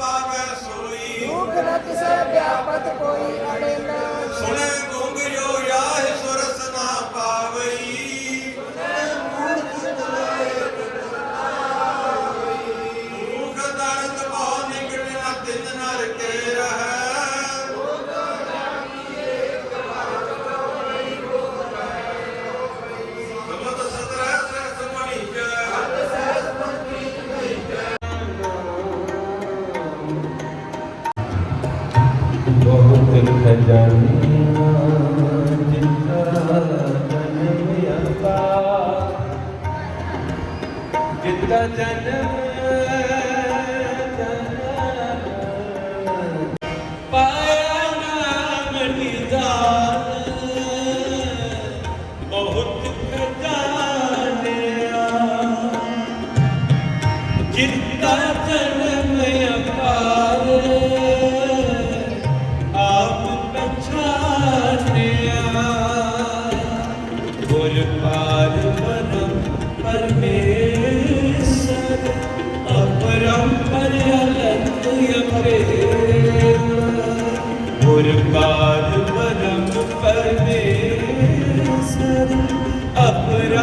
ਪਾਵੈ ਸੋਈ ਦੁਖ ਨਾ ਕਿਸੇ ਵਿਆਪਤ ਕੋਈ ਅੜੇਲਾ। ਸੁਣੇ Kedudukan Jani afuera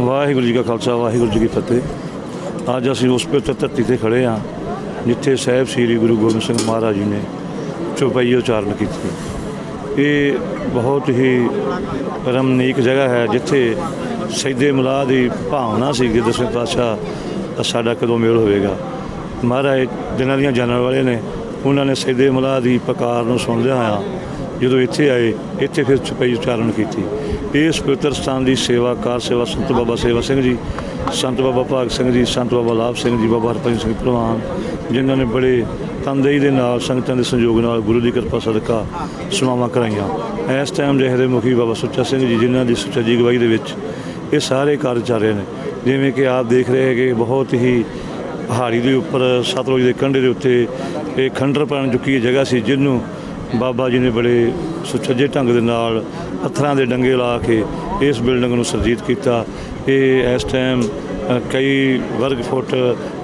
Waheguru ji ਕਾ ਖਾਲਸਾ, ਵਾਹਿਗੁਰੂ ਜੀ ਕੀ ਫਤਿਹ। ਅੱਜ ਅਸੀਂ ਉਸ ਪਵਿੱਤਰ ਧਰਤੀ ਤੇ ਖੜੇ ਹਾਂ। ਜਿੱਥੇ ਸਾਹਿਬ ਸ੍ਰੀ ਗੁਰੂ ਗੋਬਿੰਦ ਸਿੰਘ ਮਹਾਰਾਜ ਜੀ ਨੇ ਚੌਪਈ ਉਚਾਰਨ ਕੀਤੀ। ਇਹ ਬਹੁਤ ਹੀ ਰਮਨੀਕ ਜਗ੍ਹਾ ਹੈ, ਜਿੱਥੇ ਸੈਦੇ ਮਲਾਹ ਦੀ ਭਾਵਨਾ ਸੀ ਕਿ ਦਸਵੇਂ ਪਾਤਸ਼ਾਹ ਦਾ ਸਾਡਾ ਕਦੋਂ ਮੇਲ ਹੋਵੇਗਾ। ਮਹਾਰਾਜ, ਜਿਨ੍ਹਾਂ ਦੀਆਂ ਜਾਣਨ ਵਾਲੇ ਨੇ, ਉਹਨਾਂ ਨੇ ਸੈਦੇ ਮੁਲਾ ਦੀ ਪੁਕਾਰ ਨੂੰ ਸੁਣਦਿਆਂ ਹੋਇਆਂ ਜਦੋਂ ਇੱਥੇ ਆਏ, ਇੱਥੇ ਫਿਰ ਚੁਪਈ ਉਚਾਰਨ ਕੀਤੀ। ਇਸ ਪਵਿੱਤਰ ਸਥਾਨ ਦੀ ਸੇਵਾ ਕਾਰ ਸੇਵਾ ਸੰਤ ਬਾਬਾ ਸੇਵਾ ਸਿੰਘ ਜੀ, ਸੰਤ ਬਾਬਾ ਭਾਗ ਸਿੰਘ ਜੀ, ਸੰਤ ਬਾਬਾ ਲਾਭ ਸਿੰਘ ਜੀ, ਬਾਬਾ ਹਰਭਜਨ ਸਿੰਘ ਪ੍ਰਵਾਨ, ਜਿਨ੍ਹਾਂ ਨੇ ਬੜੇ ਤਨਦੇਹੀ ਦੇ ਨਾਲ ਸੰਗਤਾਂ ਦੇ ਸੰਯੋਗ ਨਾਲ ਗੁਰੂ ਦੀ ਕਿਰਪਾ ਸਦਕਾ ਸਮਾਵਾਂ ਕਰਾਈਆਂ। ਇਸ ਟਾਈਮ ਜਿਹੇ ਮੁਖੀ ਬਾਬਾ ਸੁੱਚਾ ਸਿੰਘ ਜੀ, ਜਿਨ੍ਹਾਂ ਦੀ ਸੁੱਚਾ ਜੀ ਅਗਵਾਈ ਦੇ ਵਿੱਚ ਇਹ ਸਾਰੇ ਕਾਰਜ ਚੱਲ ਰਹੇ ਨੇ। ਜਿਵੇਂ ਕਿ ਆਪ ਦੇਖ ਰਹੇ ਹੈਗੇ, ਬਹੁਤ ਹੀ ਪਹਾੜੀ ਦੇ ਉੱਪਰ, ਸਤਲੁਜ ਦੇ ਕੰਢੇ ਦੇ ਉੱਤੇ ਇਹ ਖੰਡਰ ਪੈਣ ਚੁੱਕੀ ਜਗ੍ਹਾ ਸੀ ਜਿਹਨੂੰ ਬਾਬਾ ਜੀ ਨੇ ਬੜੇ ਸੁਚੱਜੇ ਢੰਗ ਦੇ ਨਾਲ ਪੱਥਰਾਂ ਦੇ ਡੰਗੇ ਲਾ ਕੇ ਇਸ ਬਿਲਡਿੰਗ ਨੂੰ ਸਰਜੀਤ ਕੀਤਾ। ਇਹ ਇਸ ਟਾਈਮ ਕਈ ਵਰਗ ਫੁੱਟ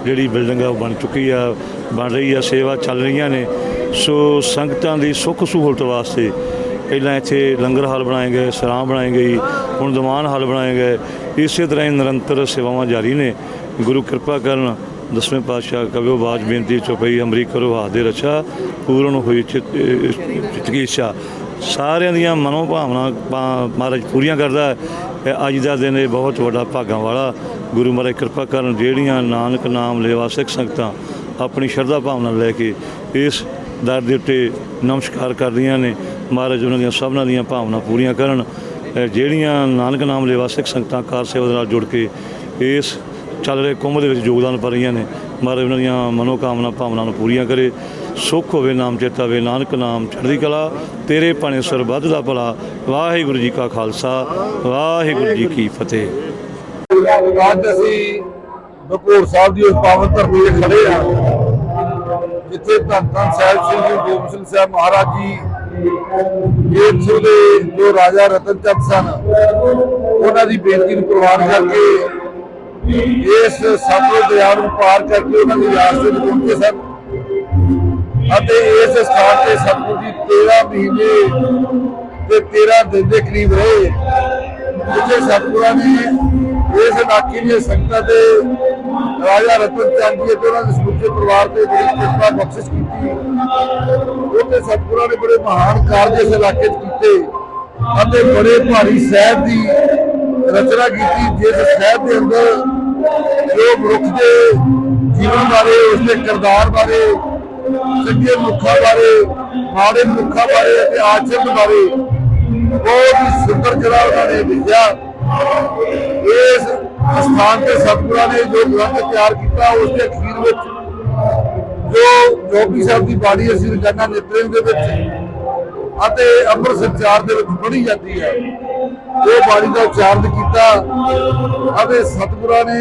ਜਿਹੜੀ ਬਿਲਡਿੰਗ ਆ ਉਹ ਬਣ ਚੁੱਕੀ ਆ, ਬਣ ਰਹੀ ਆ, ਸੇਵਾ ਚੱਲ ਰਹੀਆਂ ਨੇ। ਸੋ ਸੰਗਤਾਂ ਦੀ ਸੁੱਖ ਸਹੂਲਤ ਵਾਸਤੇ ਪਹਿਲਾਂ ਇੱਥੇ ਲੰਗਰ ਹਾਲ ਬਣਾਏ ਗਏ, ਸਰਾਂ ਬਣਾਈ ਗਈ, ਹੁਣ ਦੀਵਾਨ ਹਾਲ ਬਣਾਏ ਗਏ। ਇਸੇ ਤਰ੍ਹਾਂ ਹੀ ਨਿਰੰਤਰ ਸੇਵਾਵਾਂ ਜਾਰੀ ਨੇ। ਗੁਰੂ ਕਿਰਪਾ ਕਰਨ ਦਸਵੇਂ ਪਾਤਸ਼ਾਹ ਕਬਿਓ ਬਾਜ ਬੇਨਤੀ ਚੁਪਈ ਅੰਮ੍ਰਿਤ ਕਰੋ, ਹਾਥ ਦੇ ਰਛਾ, ਪੂਰਨ ਹੋਈ ਚਿਤ ਚਿਤ ਕੀ ਇੱਛਾ ਸਾਰਿਆਂ ਦੀਆਂ ਮਨੋ ਭਾਵਨਾ ਪਾ- ਮਹਾਰਾਜ ਪੂਰੀਆਂ ਕਰਦਾ ਹੈ। ਅੱਜ ਦਾ ਦਿਨ ਇਹ ਬਹੁਤ ਵੱਡਾ ਭਾਗਾਂ ਵਾਲਾ। ਗੁਰੂ ਮਹਾਰਾਜ ਕਿਰਪਾ ਕਰਨ ਜਿਹੜੀਆਂ ਨਾਨਕ ਨਾਮ ਲੇਵਾ ਸਿੱਖ ਸੰਗਤਾਂ ਆਪਣੀ ਸ਼ਰਧਾ ਭਾਵਨਾ ਲੈ ਕੇ ਇਸ ਦਰ ਦੇ ਉੱਤੇ ਨਮਸਕਾਰ ਕਰਦੀਆਂ ਨੇ, ਮਹਾਰਾਜ ਉਹਨਾਂ ਦੀਆਂ ਸਭਨਾਂ ਦੀਆਂ ਭਾਵਨਾ ਪੂਰੀਆਂ ਕਰਨ। ਜਿਹੜੀਆਂ ਨਾਨਕ ਨਾਮ ਲੇਵਾ ਸਿੱਖ ਸੰਗਤਾਂ ਕਾਰ ਸੇਵਾ ਦੇ ਨਾਲ ਜੁੜ ਕੇ ਇਸ ਚੱਲ ਰਹੇ ਕੁੰਭ ਦੇ ਵਿੱਚ ਯੋਗਦਾਨ ਪਾ ਰਹੀਆਂ ਨੇ। ਮਹਾਰਾਜ ਉਹਨਾਂ ਦੀਆਂ ਮਨੋ ਕਾਮਨਾ ਭਾਵਨਾ ਨੂੰ ਪੂਰੀਆਂ ਕਰੇ। ਸੁੱਖ ਹੋਵੇ ਨਾਮ ਚੇਤਾ ਨਾਨਕ ਨਾਮ ਚੜ੍ਹਦੀ ਕਲਾ। ਤੇਰੇ ਭਾਣੇ ਸਰਬੱਤ ਦਾ ਭਲਾ। ਵਾਹਿਗੁਰੂ ਜੀ ਕਾ ਖਾਲਸਾ, ਵਾਹਿਗੁਰੂ ਜੀ ਕੀ ਫਤਿਹ। ਅੱਜ ਅਸੀਂ ਬਪੂਰ ਸਾਹਿਬ ਦੀ ਉਸ ਪਾਵਨ ਧਰਤੀ ਤੇ ਖੜੇ ਆ ਜਿੱਥੇ ਧੰਨ ਧੰਨ ਸਾਹਿਬ ਸ੍ਰੀ ਗੁਰੂ ਗੋਬਿੰਦ ਸਿੰਘ ਸਾਹਿਬ ਮਹਾਰਾਜ ਜੀ ਇੱਥੋਂ ਦੇ ਜੋ ਰਾਜਾ ਰਤਨ ਚੰਦ ਸਨ। ਉਹਨਾਂ ਦੀ ਬੇਨਤੀ ਨੂੰ ਪ੍ਰਵਾਨ ਕਰਕੇ ਇਸ ਸਤਲੁਜ ਦਰਿਆ ਨੂੰ ਪਾਰ ਕਰਕੇ ਉਹਨਾਂ ਦੀ ਯਾਦ ਵਿੱਚ ਪਹੁੰਚੇ ਸਨ। ਅਤੇ ਇਸ ਸਥਾਨ ਤੇ ਸਤਿਗੁਰੂ ਜੀ 13 ਮਹੀਨੇ ਤੇ 13 ਦਿਨ ਦੇ ਕਰੀਬ ਰਹੇ। ਜਿੱਥੇ ਸਤਿਗੁਰਾਂ ਨੇ ਇਸ ਇਲਾਕੇ ਦੀਆਂ ਸੰਗਤਾਂ ਤੇ ਰਾਜਾ ਰਤਨ ਚੰਦ ਜੀ ਤੇ ਉਹਨਾਂ ਦੇ ਸਮੁੱਚੇ ਪਰਿਵਾਰ ਤੇ ਬੜੀ ਕਿਰਪਾ ਬਖਸ਼ਿਸ਼ ਕੀਤੀ। ਉਹਦੇ ਸਤਿਗੁਰਾਂ ਨੇ ਬੜੇ ਮਹਾਨ ਕਾਰਜ ਇਸ ਇਲਾਕੇ 'ਚ ਕੀਤੇ ਅਤੇ ਬੜੇ ਭਾਰੀ ਸਾਹਿਬ ਦੀ ਰਚਨਾ ਕੀਤੀ, ਜਿਸ ਸਾਹਿਬ ਦੇ ਅੰਦਰ ਜੋ ਮਨੁੱਖ ਦੇ ਜੀਵਨ ਬਾਰੇ ਉਸਦੇ ਕਿਰਦਾਰ ਬਾਰੇ ਚੰਗੇ ਮਨੁੱਖਾਂ ਬਾਰੇ, ਮਾੜੇ ਮਨੁੱਖਾਂ ਬਾਰੇ ਅਤੇ ਆਚਰਣ ਬਾਰੇ ਬਹੁਤ ਹੀ ਸੁੰਦਰ ਜਰਾ ਉਹਨਾਂ ਨੇ ਲਿਖਿਆ। ਇਸ ਸਥਾਨ ਤੇ ਸਤਿਗੁਰਾਂ ਨੇ ਜੋ ਗ੍ਰੰਥ ਤਿਆਰ ਕੀਤਾ, ਉਸ ਦੇ ਅਖੀਰ ਵਿੱਚ ਜੋ ਜੋਗੀ ਸਾਹਿਬ ਦੀ ਬਾਣੀ ਅਸੀਂ ਰੋਜ਼ਾਨਾ ਨਿਤਨੇਮ ਦੇ ਵਿੱਚ ਅਤੇ ਅੰਮ੍ਰਿਤ ਸੰਚਾਰ ਦੇ ਵਿੱਚ ਪੜ੍ਹੀ ਜਾਂਦੀ ਹੈ। ਉਹ ਬਾਣੀ ਦਾ ਉਚਾਰਨ ਕੀਤਾ। ਅਤੇ ਸਤਿਗੁਰਾਂ ਨੇ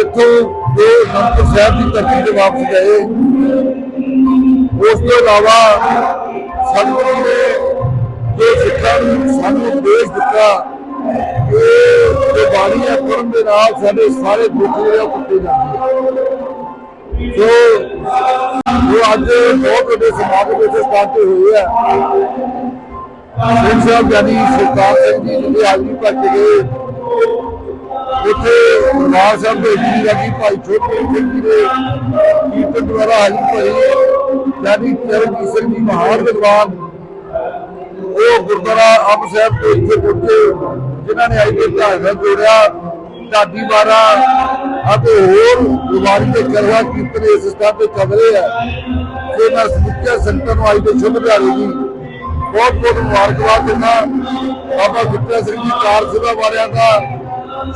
ਇੱਥੋਂ ਜੋ ਅਨੰਦਪੁਰ ਸਾਹਿਬ ਦੀ ਧਰਤੀ ਤੇ ਵਾਪਸ ਗਏ। ਉਸ ਤੋਂ ਇਲਾਵਾ ਸਤਿਗੁਰੂ ਨੇ ਜੋ ਸਿੱਖਾਂ ਨੂੰ ਸਾਨੂੰ ਉਪਦੇਸ਼ ਦਿੱਤਾ ਕਿ ਇਹ ਬਾਣੀਆਂ ਪੜ੍ਹਨ ਦੇ ਨਾਲ ਸਾਡੇ ਸਾਰੇ ਦੁੱਖ ਜਿਹੜੇ ਆ ਉਹ ਕੱਟੇ ਜਾਂਦੇ ਜੋ ਜੋ ਅੱਜ ਬਹੁਤ ਵੱਡੇ ਸਮਾਗਮ ਵਿੱਚ ਸਥਾਪਿਤ ਹੋਏ ਆ ਸਿੰਘ ਸਾਹਿਬ ਗਿਆਨੀ ਸੁਲਤਾਨ ਸਿੰਘ ਜੀ ਜਿਹੜੇ ਹਾਜ਼ਰੀ ਭਰ ਗਏ। ਇੱਥੇ ਦਰਬਾਰ ਸਾਹਿਬ ਦੇ ਜੀ ਲੱਗੀ ਭਾਈ ਛੋਟੇ ਜੀ ਦੇ ਕੀਰਤਨ ਦੁਆਰਾ ਹਾਜ਼ਰੀ ਭਰੀ ਗਿਆਨੀ ਚਰਨਜੀਤ ਸਿੰਘ ਜੀ ਮਹਾਨ ਵਿਦਵਾਨ। ਉਹ ਗੁਰਦੁਆਰਾ ਅੰਬ ਸਾਹਿਬ ਤੋਂ ਇੱਥੇ ਪਹੁੰਚੇ, ਜਿਨ੍ਹਾਂ ਨੇ ਆਈ ਦੇ ਇਤਿਹਾਸ ਜੋੜਿਆ। ਢਾਡੀ ਮਾਰਾ ਅਤੇ ਹੋਰ ਗੁਰਬਾਣੀ ਦੇ ਕਰਵਾ ਕੀਰਤਨ ਇਸ ਸਥਾਨ ਤੇ ਚੱਲ ਰਿਹਾ ਆ। ਤੇ ਮੈਂ ਸਮੁੱਚੇ ਸੰਗਤਾਂ ਨੂੰ ਆਈ ਦੇ ਸ਼ੁਭ ਦਿਹਾੜੇ ਦੀ ਬਹੁਤ ਬਹੁਤ ਮੁਬਾਰਕਬਾਦ ਦਿੰਦਾ ਬਾਬਾ ਗੁੱਟਾ ਸਿੰਘ ਜੀ ਕਾਰ ਵਾਲਿਆਂ ਦਾ,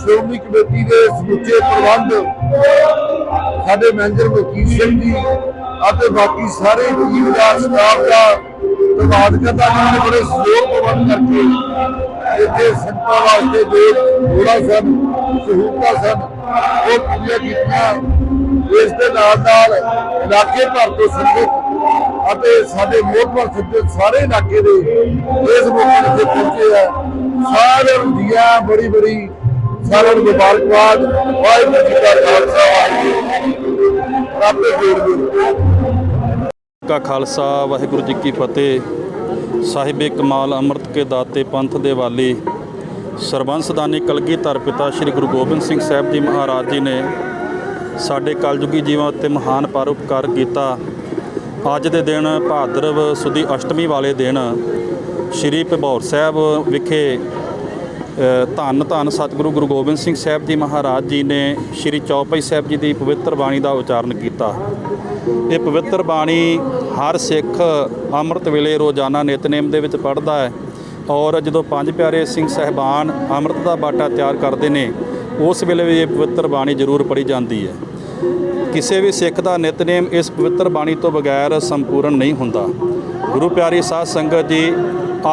ਸ਼੍ਰੋਮਣੀ ਕਮੇਟੀ ਦੇ ਸਮੁੱਚੇ ਪ੍ਰਬੰਧ, ਸਾਡੇ ਮੈਨੇਜਰ ਵਕੀਲ ਸਿੰਘ ਜੀ, ਅਤੇ ਬਾਕੀ ਸਾਰੇ ਜ਼ਿਮੀਦਾਰ ਸਟਾਫ ਦਾ ਧੰਨਵਾਦ ਕਰਦਾ ਜਿਨ੍ਹਾਂ ਨੇ ਬੜੇ ਸਹਿਯੋਗ ਪ੍ਰਬੰਧ ਕਰਕੇ ਇੱਥੇ ਸੰਤਾਂ ਵਾਸਤੇ ਜੋ ਥੋੜਾ ਸਨ, ਸਹੂਲਤਾਂ ਸਨ, ਉਹ ਪੂਰੀਆਂ ਕੀਤੀਆਂ। ਇਸ ਦੇ ਨਾਲ ਨਾਲ ਇਲਾਕੇ ਭਰ ਤੋਂ ਸੰਗਤ ਅਤੇ ਸਾਡੇ ਮੋਹਤਵਰ ਸੱਜਣ ਸਾਰੇ ਇਲਾਕੇ ਦੇ ਇਸ ਮੌਕੇ ਤੇ ਪਹੁੰਚੇ ਆ ਸਾਰਿਆਂ ਦੀਆਂ ਬੜੀ ਬੜੀ ਸਾਰਿਆਂ ਨੂੰ ਮੁਬਾਰਕਬਾਦ। ਵਾਹਿਗੁਰੂ ਜੀ ਕਾ ਖਾਲਸਾ, ਵਾਹਿਗੁਰੂ ਜੀ ਕੀ ਫਤਿਹ। ਰੱਬ ਦੇ ਜੋੜ ਕਾ ਖਾਲਸਾ, ਵਾਹਿਗੁਰੂ ਜੀ ਕੀ ਫਤਿਹ। ਸਾਹਿਬੇ ਕਮਾਲ ਅੰਮ੍ਰਿਤ ਕੇ ਦਾਤੇ ਪੰਥ ਦੇ ਵਾਲੀ ਸਰਬੰਸਦਾਨੀ ਕਲਗੀਧਰ ਪਿਤਾ ਸ੍ਰੀ ਗੁਰੂ ਗੋਬਿੰਦ ਸਿੰਘ ਸਾਹਿਬ ਜੀ ਮਹਾਰਾਜ ਜੀ ਨੇ ਸਾਡੇ ਕਲਯੁਗੀ ਜੀਵਾਂ ਉੱਤੇ ਮਹਾਨ ਪਰਉਪਕਾਰ ਕੀਤਾ। ਅੱਜ ਦੇ ਦਿਨ ਭਾਦਰਵ ਸੁਦੀ ਅਸ਼ਟਮੀ ਵਾਲੇ ਦਿਨ ਸ੍ਰੀ ਭਬੌਰ ਸਾਹਿਬ ਵਿਖੇ ਧੰਨ ਧੰਨ ਸਤਿਗੁਰੂ ਗੁਰੂ ਗੋਬਿੰਦ ਸਿੰਘ ਸਾਹਿਬ ਜੀ ਮਹਾਰਾਜ ਜੀ ਨੇ ਸ੍ਰੀ ਚੌਪਈ ਸਾਹਿਬ ਜੀ ਦੀ ਪਵਿੱਤਰ ਬਾਣੀ ਦਾ ਉਚਾਰਨ ਕੀਤਾ। ਇਹ ਪਵਿੱਤਰ ਬਾਣੀ ਹਰ ਸਿੱਖ ਅੰਮ੍ਰਿਤ ਵੇਲੇ ਰੋਜ਼ਾਨਾ ਨਿਤਨੇਮ ਦੇ ਵਿੱਚ ਪੜ੍ਹਦਾ ਹੈ ਔਰ ਜਦੋਂ ਪੰਜ ਪਿਆਰੇ ਸਿੰਘ ਸਹਿਬਾਨ ਅੰਮ੍ਰਿਤ ਦਾ ਬਾਟਾ ਤਿਆਰ ਕਰਦੇ ਨੇ, ਉਸ ਵੇਲੇ ਵੀ ਇਹ ਪਵਿੱਤਰ ਬਾਣੀ ਜ਼ਰੂਰ ਪੜ੍ਹੀ ਜਾਂਦੀ ਹੈ। ਕਿਸੇ ਵੀ ਸਿੱਖ ਦਾ ਨਿਤਨੇਮ ਇਸ ਪਵਿੱਤਰ ਬਾਣੀ ਤੋਂ ਬਗੈਰ ਸੰਪੂਰਨ ਨਹੀਂ ਹੁੰਦਾ। ਗੁਰੂ ਪਿਆਰੀ ਸਾਧ ਸੰਗਤ ਜੀ,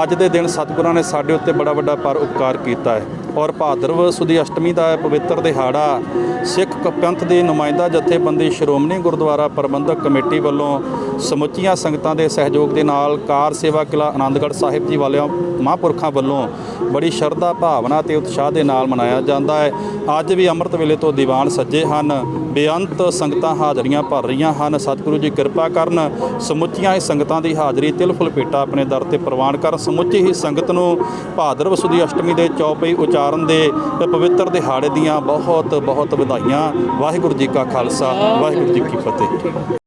ਅੱਜ ਦੇ ਦਿਨ ਸਤਿਗੁਰਾਂ ਨੇ ਸਾਡੇ ਉੱਤੇ ਬੜਾ ਵੱਡਾ ਪਰ ਉਪਕਾਰ ਕੀਤਾ ਹੈ। ਔਰ ਭਾਦਰਵ ਸੁਦੀ ਅਸ਼ਟਮੀ ਦਾ ਪਵਿੱਤਰ ਦਿਹਾੜਾ ਸਿੱਖ ਕ- ਪੰਥ ਦੀ ਨੁਮਾਇੰਦਾ ਜਥੇਬੰਦੀ ਸ਼੍ਰੋਮਣੀ ਗੁਰਦੁਆਰਾ ਪ੍ਰਬੰਧਕ ਕਮੇਟੀ ਵੱਲੋਂ ਸਮੁੱਚੀਆਂ ਸੰਗਤਾਂ ਦੇ ਸਹਿਯੋਗ ਦੇ ਨਾਲ ਕਾਰ ਸੇਵਾ ਕਿਲਾ ਆਨੰਦਗੜ੍ਹ ਸਾਹਿਬ ਜੀ ਵਾਲਿਆਂ, ਮਹਾਂਪੁਰਖਾਂ ਵੱਲੋਂ ਬੜੀ ਸ਼ਰਧਾ, ਭਾਵਨਾ ਤੇ ਉਤਸ਼ਾਹ ਦੇ ਨਾਲ ਮਨਾਇਆ ਜਾਂਦਾ ਹੈ। ਅੱਜ ਵੀ ਅੰਮ੍ਰਿਤ ਵੇਲੇ ਤੋਂ ਦੀਵਾਨ ਸੱਜੇ ਹਨ। ਬੇਅੰਤ ਸੰਗਤਾਂ ਹਾਜ਼ਰੀਆਂ ਭਰ ਰਹੀਆਂ ਹਨ। ਸਤਿਗੁਰੂ ਜੀ ਕਿਰਪਾ ਕਰਨ ਸਮੁੱਚੀਆਂ ਹੀ ਸੰਗਤਾਂ ਦੀ ਹਾਜ਼ਰੀ ਤਿਲ ਫੁਲ ਆਪਣੇ ਦਰ ਤੇ ਪ੍ਰਵਾਨ ਕਰਨ। ਸਮੁੱਚੀ ਹੀ ਸੰਗਤ ਨੂੰ ਭਾਦਰਵ ਸੁਦੀ ਅਸ਼ਟਮੀ ਦੇ ਚੌਪਈ ਉਚਾਰਨ ਦੇ ਪਵਿੱਤਰ ਦਿਹਾੜੇ ਦੀਆਂ ਬਹੁਤ ਬਹੁਤ ਵਧਾਈਆਂ। ਵਾਹਿਗੁਰੂ ਜੀ ਕਾ ਖਾਲਸਾ, ਵਾਹਿਗੁਰੂ ਜੀ ਕੀ ਫਤਿਹ।